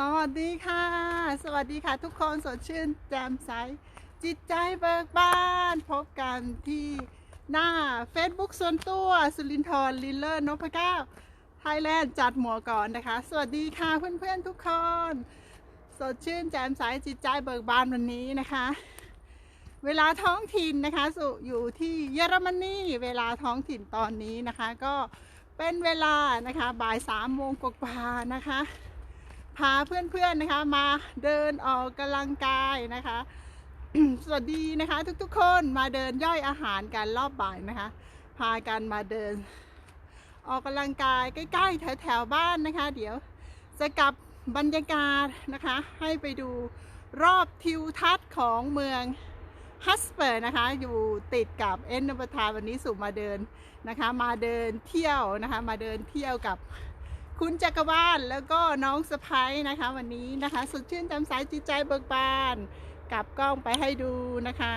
สวัสดีค่ะ สวัสดีค่ะ ทุกคนสดชื่นแจ่มใส จิตใจเบิกบาน พบกันที่หน้า Facebook ส่วนตัว สุรินทร์ลิลเลอร์นพเก้าไทยแลนด์จัดหมวก่อนนะคะ สวัสดีค่ะเพื่อนๆทุกคน สดชื่นแจ่มใสจิตใจเบิกบานวันนี้นะคะ เวลาท้องถิ่นนะคะสุอยู่ที่เยอรมนีเวลาท้องถิ่นตอนนี้นะคะ ก็เป็นเวลานะคะบ่ายสามโมงกว่าๆนะคะ พาเพื่อนๆนะคะ มาเดินออกกำลังกายนะคะ สวัสดีนะคะ ทุกๆ คนมาเดินย่อยอาหารกันรอบบ่ายนะคะ พากันมาเดิน ออกกำลังกายใกล้ๆแถวๆบ้านนะคะ เดี๋ยวจะกลับบรรยากาศนะคะ ให้ไปดูรอบทิวทัศน์ของเมืองฮัสเปอร์นะคะ อยู่ติดกับเอ็นนบทาวันนี้สุมาเดินนะคะ มาเดินเที่ยวนะคะ มาเดินเที่ยวกับ คุณจักรวาลแล้วก็น้องสะพ้ยนะคะ วันนี้นะคะ สดชื่นจำสายจิตใจเบิกบานกลับกล้องไปให้ดูนะคะ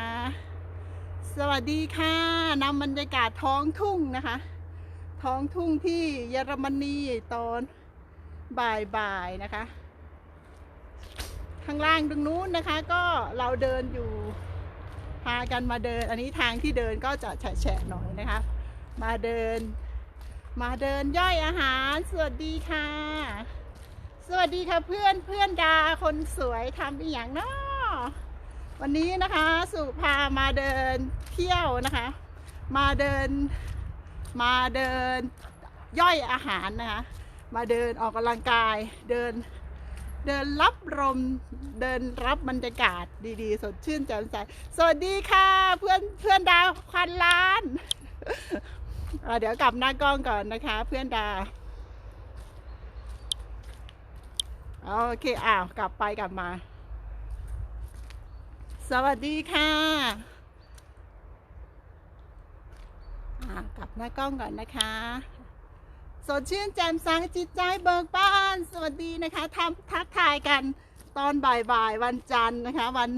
สวัสดีค่ะนำบรรยากาศท้องทุ่งนะคะ ท้องทุ่งที่เยอรมนีตอนบ่ายๆนะคะ ข้างล่างตรงนู้นนะคะ ก็เราเดินอยู่พากันมาเดิน อันนี้ทางที่เดินก็จะแฉะๆหน่อยนะคะ มาเดิน มาเดินย่อยอาหาร สวัสดีค่ะ สวัสดีค่ะเพื่อนเพื่อนดาคนสวยทำอีกอย่างเนาะวันนี้นะคะ สุพามาเดินเที่ยวนะคะ มาเดินมาเดินย่อยอาหารนะคะ มาเดินออกกำลังกาย เดินเดินรับลมเดินรับบรรยากาศดีๆ สดชื่นแจ่มใส สวัสดีค่ะ เพื่อนเพื่อนดาวควันล้าน เดี๋ยวกลับหน้ากล้องก่อนนะคะ เพื่อนดาโอเคอ้าวกลับไปกลับมา สวัสดีค่ะอ่ากลับหน้ากล้องก่อนนะคะ สดชื่นแจ่มใสจิตใจเบิกบาน สวัสดีนะคะทำทักทายกันตอนบ่ายๆวันจันทร์นะคะ วัน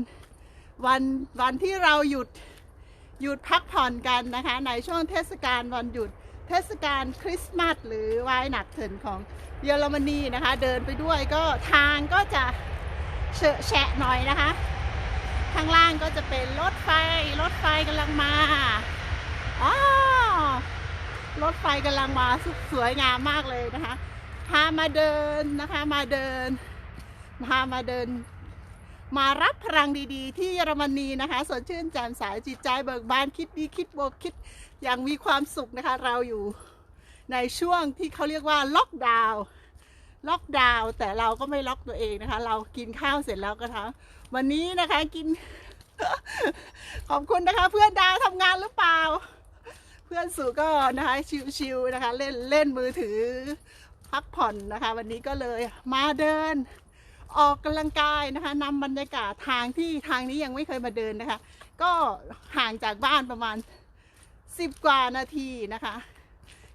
วันวันที่เราหยุด หยุดพักผ่อนกันนะคะ ในช่วงเทศกาลวันหยุดเทศกาลคริสต์มาสหรือวายหนักเถินของเยอรมนีนะคะ เดินไปด้วยก็ทางก็จะเฉอะแฉะหน่อยนะคะ ข้างล่างก็จะเป็นรถไฟรถไฟกำลังมาอ๋อรถไฟกำลังมาสสวยงามมากเลยนะคะ พามาเดินนะคะมาเดินพามาเดิน มารับพลังดีๆ ที่เยอรมนีนะคะสดชื่นแจ่มใสจิตใจเบิกบานคิดดีคิดบวกคิดอย่างมีความสุขนะคะ เราอยู่ในช่วงที่เขาเรียกว่าล็อกดาวน์ล็อกดาวน์แต่เราก็ไม่ล็อกตัวเองนะคะ เรากินข้าวเสร็จแล้วก็ทำวันนี้นะคะกิน ขอบคุณนะคะ เพื่อนดาวทำงานหรือเปล่า เพื่อนสุก็นะคะชิวๆนะคะ เล่นเล่นมือถือพักผ่อนนะคะ วันนี้ก็เลยมาเดิน ออกกำลังกายนะคะนำบรรยากาศทางที่ทางนี้ยังไม่เคยมาเดินนะคะ ก็ห่างจากบ้านประมาณ 10 กว่านาทีนะคะ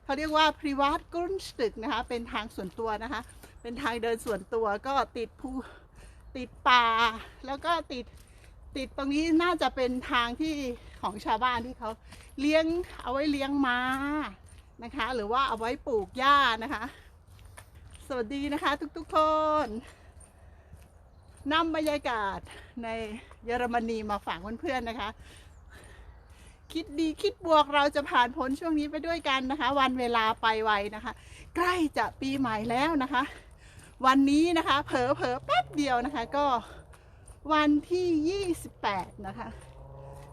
เขาเรียกว่า private g r u n s t ü c k นะคะ เป็นทางส่วนตัวนะคะ เป็นทางเดินส่วนตัวก็ติดภูติดป่า แล้วก็ติดติดตรงนี้น่าจะเป็นทางที่ของชาวบ้านที่เขาเลี้ยงเอาไว้เลี้ยงม้านะคะ หรือว่าเอาไว้ปลูกหญ้านะคะ สวัสดีนะคะทุกๆคน นำบรรยากาศในเยอรมนีมาฝากเพื่อนๆนะคะ คิดดีคิดบวกเราจะผ่านพ้นช่วงนี้ไปด้วยกันนะคะ วันเวลาไปไวนะคะ ใกล้จะปีใหม่แล้วนะคะ วันนี้นะคะเผลอเผลอๆแป๊บเดียวนะคะก็วันที่ 28 นะคะ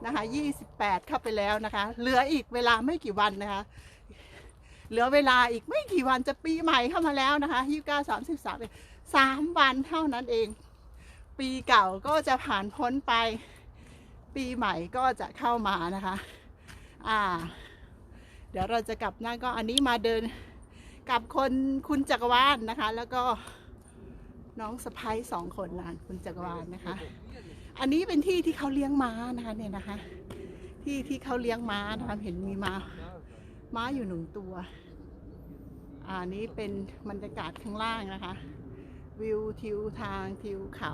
นะคะ28 เข้าไปแล้วนะคะ เหลืออีกเวลาไม่กี่วันนะคะ เหลือเวลาอีกไม่กี่วันจะปีใหม่เข้ามาแล้วนะคะ29 33สามวันเท่านั้นเอง ปีเก่าก็จะผ่านพ้นไป ปีใหม่ก็จะเข้ามานะคะ อ่า เดี๋ยวเราจะกลับนั่นก็อันนี้มาเดินกับคนคุณจักรวาลนะคะ แล้วก็น้องสะพ้ยสองคนนะคุณจักรวาลนะคะ อันนี้เป็นที่ที่เขาเลี้ยงม้านะคะเนี่ยนะคะ ที่ที่เขาเลี้ยงม้านะคะเห็นมีม้าม้าอยู่หนึ่งตัวอ่านี้เป็นบรรยากาศข้างล่างนะคะ วิวทิวทางทิวเขา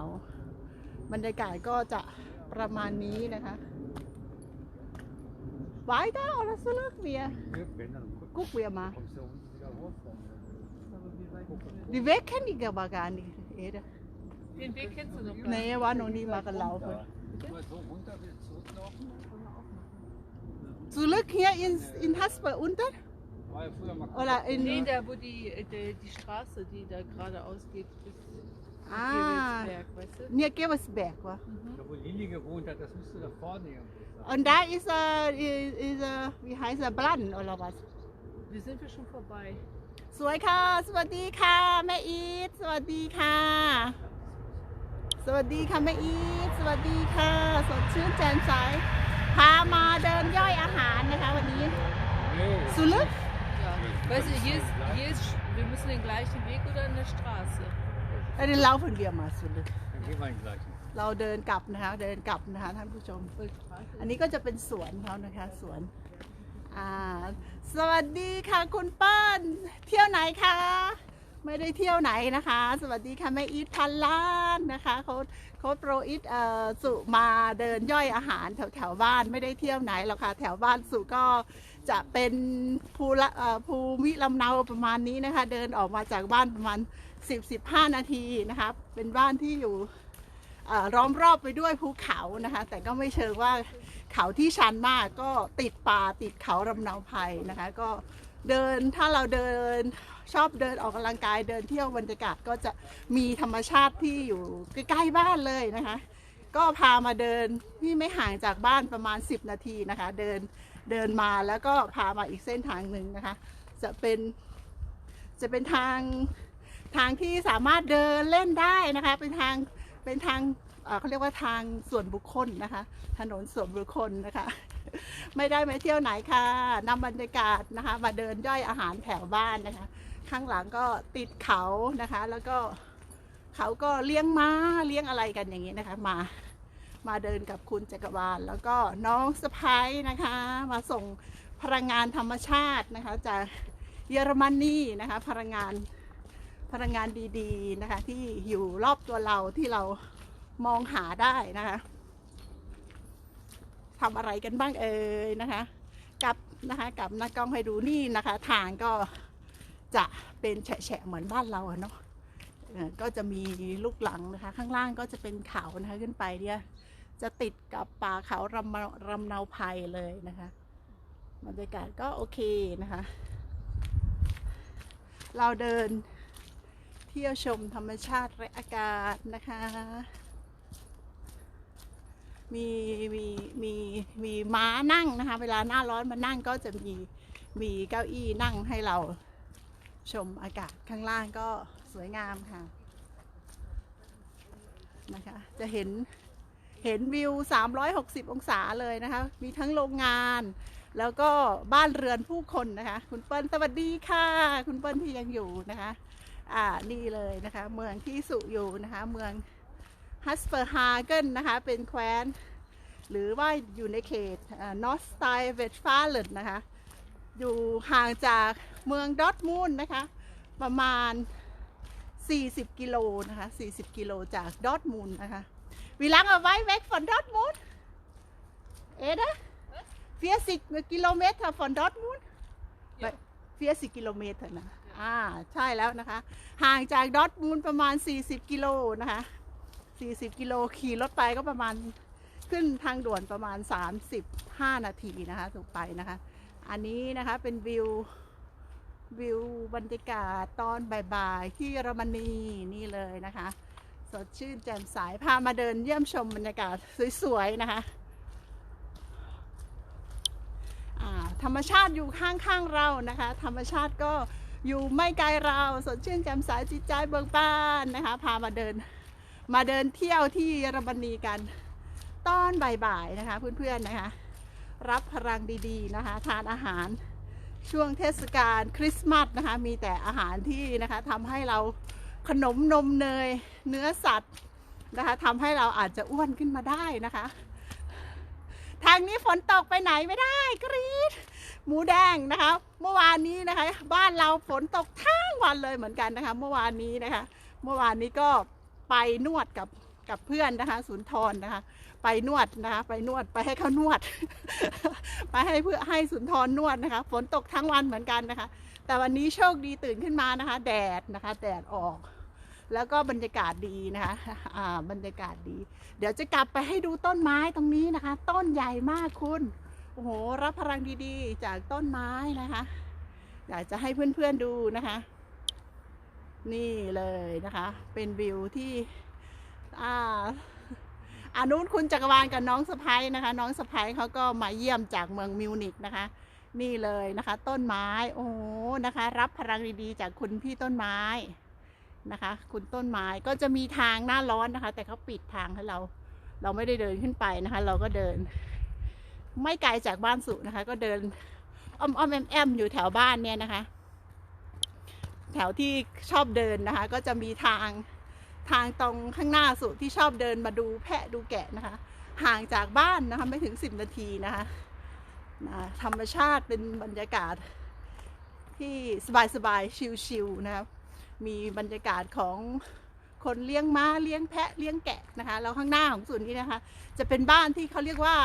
บรรยากาศก็จะประมาณนี้นะคะไว้ได้เอาละสลึกเบีย Wir wenn dann guck, กุ๊กเบียมา kommst du unten wieder raus. Dann, äh, Die weg kennen die aber gar nicht. Ede. Den Weg kennst du noch gar Nee, er war noch nie mal gelaufen. Aber so runter bis zurücklaufen. Zurück hier in, in Hasper unten? War ja früher mal Oder in nee, da wo die, äh, die, die Straße, die da geradeaus geht bis ah, Gebelsberg, weißt du? Mhm. Ja, Gebelsberg. Ja. Mhm. Da wo Lilly gewohnt hat, das müsste da vorne. Und da ist, äh, ist äh, wie heißt er, Bladen oder was? Wir sind wir schon vorbei. สวยค่ะ สวัสดีค่ะแม่อีทสวัสดีค่ะ สวัสดีค่ะแม่อีทสวัสดีค่ะ สดชื่นแจ่มใส พามาเดินย่อยอาหารนะคะวันนี้สุลึก Ja. Weißt du, hier ist, hier ist, wir müssen den gleichen Weg oder eine Straße? แล้วเดี๋ยวเราคนเดียวมาสุลึก dann gehen wir den gleichen. เราเดินกลับนะคะเดินกลับนะคะท่านผู้ชม Voll Straße. อันนี้ก็จะเป็นสวนเขานะคะสวนอ่าสวัสดีค่ะคุณเปิ้ลเที่ยวไหนคะ ไม่ได้เที่ยวไหนนะคะ สวัสดีค่ะแม่อีทพันล้านนะคะเขาเขาโปรอีทเอ่อสุมาเดินย่อยอาหารแถวแถวบ้านไม่ได้เที่ยวไหนหรอกค่ะแถวบ้านสุก็จะเป็นภูละเอ่อภูมิลำเนาประมาณนี้นะคะ เดินออกมาจากบ้านประมาณ 10-15 นาทีนะคะเป็นบ้านที่อยู่เอ่อล้อมรอบไปด้วยภูเขานะคะ แต่ก็ไม่เชิงว่าเขาที่ชันมากก็ติดป่าติดเขาลำเนาภัยนะคะ ก็เดินถ้าเราเดิน ชอบเดินออกกำลังกายเดินเที่ยวบรรยากาศก็จะมีธรรมชาติที่อยู่ใกล้ๆบ้านเลยนะคะ ก็พามาเดินที่ไม่ห่างจากบ้านประมาณ 10 นาทีนะคะ เดินเดินมาแล้วก็พามาอีกเส้นทางหนึ่งนะคะ จะเป็นจะเป็นทางทางที่สามารถเดินเล่นได้นะคะ เป็นทางเป็นทางเขาเรียกว่าทางส่วนบุคคลนะคะ ถนนส่วนบุคคลนะคะ ไม่ได้มาเที่ยวไหนค่ะนำบรรยากาศนะคะ มาเดินย่อยอาหารแถวบ้านนะคะ ข้างหลังก็ติดเขานะคะ แล้วก็เขาก็เลี้ยงม้าเลี้ยงอะไรกันอย่างนี้นะคะ มามาเดินกับคุณจักรวาล แล้วก็น้องสะพ้ายนะคะ มาส่งพลังงานธรรมชาตินะคะ จากเยอรมนีนะคะ พลังงานพลังงานดีๆนะคะ ที่อยู่รอบตัวเราที่เรามองหาได้นะคะทำอะไรกันบ้างเอ่ยนะคะ กับนะคะกับน้ากล้องให้ดูนี่นะคะ ทางก็ จะเป็นแฉะเหมือนบ้านเราเนาะก็จะมีลูกหลังนะคะ ข้างล่างก็จะเป็นเขานะคะขึ้นไปเนี่ยจะติดกับป่าเขารำนารำเนาภัยเลยนะคะบรรยากาศก็โอเคนะคะ เราเดินเที่ยวชมธรรมชาติและอากาศนะคะ มีมีมีมีม้านั่งนะคะ เวลาหน้าร้อนมานั่งก็จะมีมีเก้าอี้นั่งให้เรา ชมอากาศข้างล่างก็สวยงามค่ะนะคะ จะเห็นเห็นวิว 360 องศาเลยนะคะ มีทั้งโรงงาน แล้วก็บ้านเรือนผู้คนนะคะ คุณเปิ้ลสวัสดีค่ะ คุณเปิ้ลที่ยังอยู่นะคะ อ่า นี่เลยนะคะ เมืองที่สุอยู่นะคะ เมืองฮัสเปอร์ฮาเกนนะคะ เป็นแคว้น หรือว่าอยู่ในเขตนอสไตเวตฟาเลนนะคะ อยู่ห่างจากเมืองดอทมูลนะคะ ประมาณ 40 กิโลนะคะ 40 กิโลจากดอทมูลนะคะ Wie lange weit weg von Dortmund? Ede? 40 Kilometer von Dortmund? Ja. 40กิโลเมตรนะอ่าใช่แล้วนะคะ ห่างจากดอทมูลประมาณ 40 กิโลนะคะ40 กิโลขี่รถไปก็ประมาณขึ้นทางด่วนประมาณ 35 นาทีนะคะถูกไปนะคะ อันนี้นะคะเป็นวิววิวบรรยากาศตอนบ่ายๆที่เยอรมนีนี่เลยนะคะ สดชื่นแจ่มใสพามาเดินเยี่ยมชมบรรยากาศสวยๆนะคะธรรมชาติอยู่ข้างๆเรานะคะ ธรรมชาติก็อยู่ไม่ไกลเราสดชื่นแจ่มใสจิตใจเบิกบานนะคะ พามาเดินมาเดินเที่ยวที่เยอรมนีกันตอนบ่ายๆนะคะเพื่อนๆนะคะ รับพลังดีๆนะคะ ทานอาหารช่วงเทศกาลคริสต์มาสนะคะ มีแต่อาหารที่นะคะทำให้เราขนมนมเนยเนื้อสัตว์นะคะทำให้เราอาจจะอ้วนขึ้นมาได้นะคะ ทางนี้ฝนตกไปไหนไม่ได้กรีดหมูแดงนะคะ เมื่อวานนี้นะคะ บ้านเราฝนตกทั้งวันเลยเหมือนกันนะคะ เมื่อวานนี้นะคะ เมื่อวานนี้ก็ไปนวดกับกับเพื่อนนะคะสุนทรนะคะ ไปนวดนะคะ ไปนวดไปให้เขานวด ไปให้เพื่อให้สุนทรนวดนะคะฝนตกทั้งวันเหมือนกันนะคะ แต่วันนี้โชคดีตื่นขึ้นมานะคะ แดดนะคะแดดออก แล้วก็บรรยากาศดีนะคะอ่าบรรยากาศดี เดี๋ยวจะกลับไปให้ดูต้นไม้ตรงนี้นะคะ ต้นใหญ่มากคุณโอ้โหรับพลังดีๆ จากต้นไม้นะคะอยากจะให้เพื่อนๆดูนะคะ นี่เลยนะคะ เป็นวิวที่อ่า อานุนคุณจักรวาลกับน้องสะพ้ยนะคะ น้องสะพ้ยเขาก็มาเยี่ยมจากเมืองมิวนิกนะคะ นี่เลยนะคะ ต้นไม้โอ้นะคะ รับพลังดีๆ จากคุณพี่ต้นไม้นะคะ คุณต้นไม้ก็จะมีทางหน้าร้อนนะคะ แต่เขาปิดทางให้เรา เราไม่ได้เดินขึ้นไปนะคะ เราก็เดิน ไม่ไกลจากบ้านสุนะคะ ก็เดินอ้อมอ้อมแอมแอมอยู่แถวบ้านเนี่ยนะคะ แถวที่ชอบเดินนะคะ ก็จะมีทาง ทางตรงข้างหน้าสุที่ชอบเดินมาดูแพะดูแกะนะคะ ห่างจากบ้านนะคะไม่ถึงสิบนาทีนะคะนะธรรมชาติเป็นบรรยากาศที่สบายๆชิลๆนะครับมีบรรยากาศของคนเลี้ยงม้าเลี้ยงแพะเลี้ยงแกะนะคะแล้วข้างหน้าของส่วนนี้นะคะ จะเป็นบ้านที่เขาเรียกว่า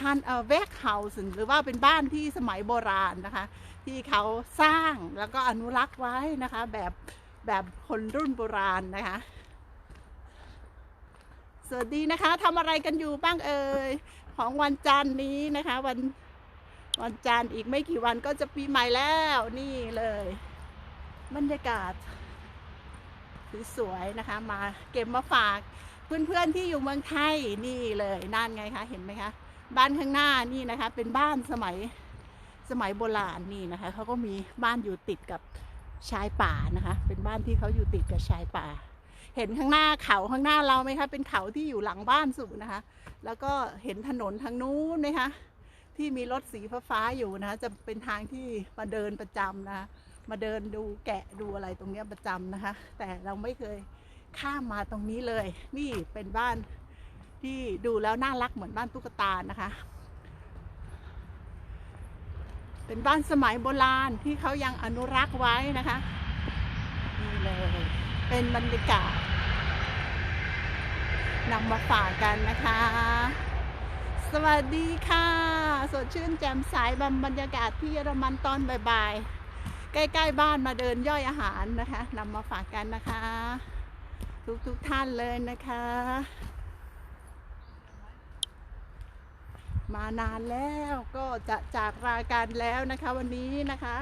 ฮันเวกเฮาส์หรือว่าเป็นบ้านที่สมัยโบราณนะคะ ที่เขาสร้างแล้วก็อนุรักษ์ไว้นะคะแบบ แบบคนรุ่นโบราณนะคะ สวัสดีนะคะทำอะไรกันอยู่บ้างเอ่ยของวันจันทร์นี้นะคะ วันวันจันทร์อีกไม่กี่วันก็จะปีใหม่แล้วนี่เลย บรรยากาศสวยๆนะคะ มาเก็บมาฝากเพื่อนๆที่อยู่เมืองไทยนี่เลยนั่นไงคะเห็นไหมคะบ้านข้างหน้านี่นะคะ เป็นบ้านสมัยสมัยโบราณนี่นะคะเขาก็มีบ้านอยู่ติดกับ ชายป่านะคะ เป็นบ้านที่เขาอยู่ติดกับชายป่า เห็นข้างหน้าเขาข้างหน้าเราไหมคะ เป็นเขาที่อยู่หลังบ้านสุนะคะ แล้วก็เห็นถนนทางนู้นนะคะที่มีรถสีฟ้าอยู่นะคะจะเป็นทางที่มาเดินประจำนะะมาเดินดูแกะดูอะไรตรงนี้ประจำนะคะ แต่เราไม่เคยข้ามมาตรงนี้เลย นี่เป็นบ้านที่ดูแล้วน่ารักเหมือนบ้านตุ๊กตานะคะ เป็นบ้านสมัยโบราณที่เขายังอนุรักษ์ไว้นะคะนี่เลยเป็นบรรยากาศนำมาฝากกันนะคะ สวัสดีค่ะ สดชื่นแจ่มใสบบรรยากาศที่เยอรมันตอนบ่ายๆ ใกล้ๆบ้านมาเดินย่อยอาหารนะคะนำมาฝากกันนะคะ ทุกๆทท่านเลยนะคะ มานานแล้วก็จะจากลายกันแล้วนะคะวันนี้นะคะ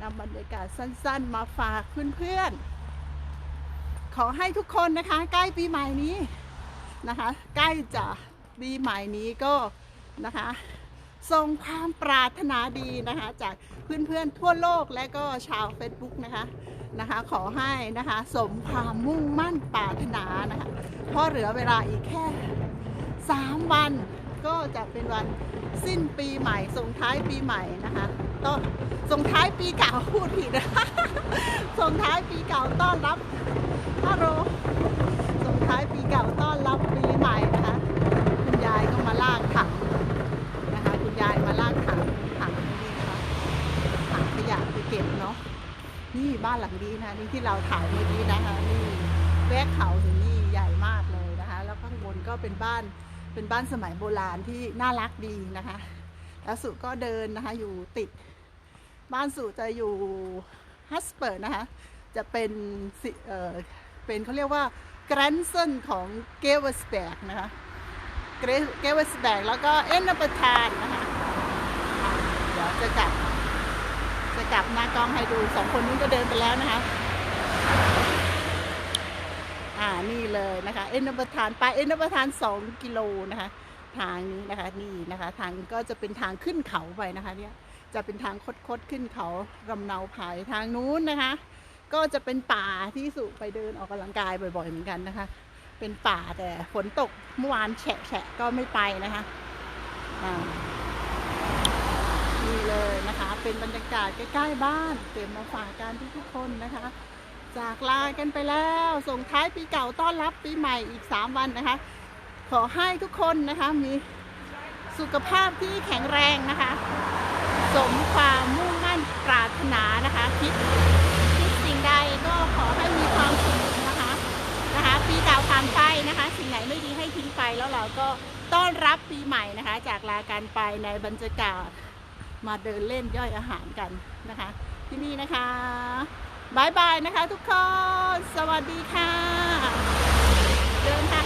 นำบรรยากาศสั้นๆ มาฝากเพื่อนๆ ขอให้ทุกคนนะคะ ใกล้ปีใหม่นี้นะคะ ใกล้จะปีใหม่นี้ก็นะคะส่งความปรารถนาดีนะคะ จากเพื่อนๆทั่วโลกและก็ชาว Facebook นะคะนะคะ ขอให้นะคะสมความมุ่งมั่นปรารถนานะคะเพราะเหลือเวลาอีกแค่ 3 วัน ก็จะเป็นวันสิ้นปีใหม่ส่งท้ายปีใหม่นะคะต้อนส่งท้ายปีเก่าพูดผิดนะคะส่งท้ายปีเก่าต้อนรับฮัลโหลส่งท้ายปีเก่าต้อนรับปีใหม่นะคะคุณยายก็มาลากถังนะคะคุณยายมาลากถังถังนี่นะคะถังขยะไปเก็บเนาะนี่บ้านหลังนี้นะนี่ที่เราถ่ายเมื่อกี้นะคะนี่แวกเขาถึงนี่ใหญ่มากเลยนะคะ แล้วข้างบนก็เป็นบ้าน เป็นบ้านสมัยโบราณที่น่ารักดีนะคะ แล้วสุก็เดินนะคะ อยู่ติด บ้านสุจะอยู่ฮัสเปิร์นะคะ จะเป็นเออเป็นเขาเรียกว่าแกรนเซนของเกเวสแบกนะคะ เกเวสแบกแล้วก็เอ็นนปทานนะคะอะเดี๋ยวจะกลับ จะกลับหน้ากล้องให้ดูสองคนนี้ก็เดินไปแล้วนะคะ อ่านี่เลยนะคะเอ็นนประทานไปเอ็นนประทานสองกิโลนะคะ ทางนี้นะคะนี่นะคะ ทางก็จะเป็นทางขึ้นเขาไปนะคะเนี่ยจะเป็นทางคดๆขึ้นเขาลำเนาไผ่ทางนู้นนะคะ ก็จะเป็นป่าที่สุไปเดินออกกำลังกายบ่อย ๆ เหมือนกันนะคะ เป็นป่าแต่ฝนตกเมื่อวานแฉะแฉะก็ไม่ไปนะคะอ่านี่เลยนะคะ เป็นบรรยากาศใกล้ๆบ้านเตรียมมาฝากกันทุกๆคนนะคะ จากลากันไปแล้ว ส่งท้ายปีเก่าต้อนรับปีใหม่อีก 3 วันนะคะ ขอให้ทุกคนนะคะมีสุขภาพที่แข็งแรงนะคะ สมความมุ่งมั่นปรารถนานะคะคิดคิดสิ่งใดก็ขอให้มีความสุขนะคะนะคะปีเก่าผ่านไปนะคะ สิ่งไหนไม่ดีให้ทิ้งไปแล้วเราก็ต้อนรับปีใหม่นะคะ จากลากันไปในบรรยากาศมาเดินเล่นย่อยอาหารกันนะคะ ที่นี่นะคะ บายบายนะคะทุกคน สวัสดีค่ะ เดินทาง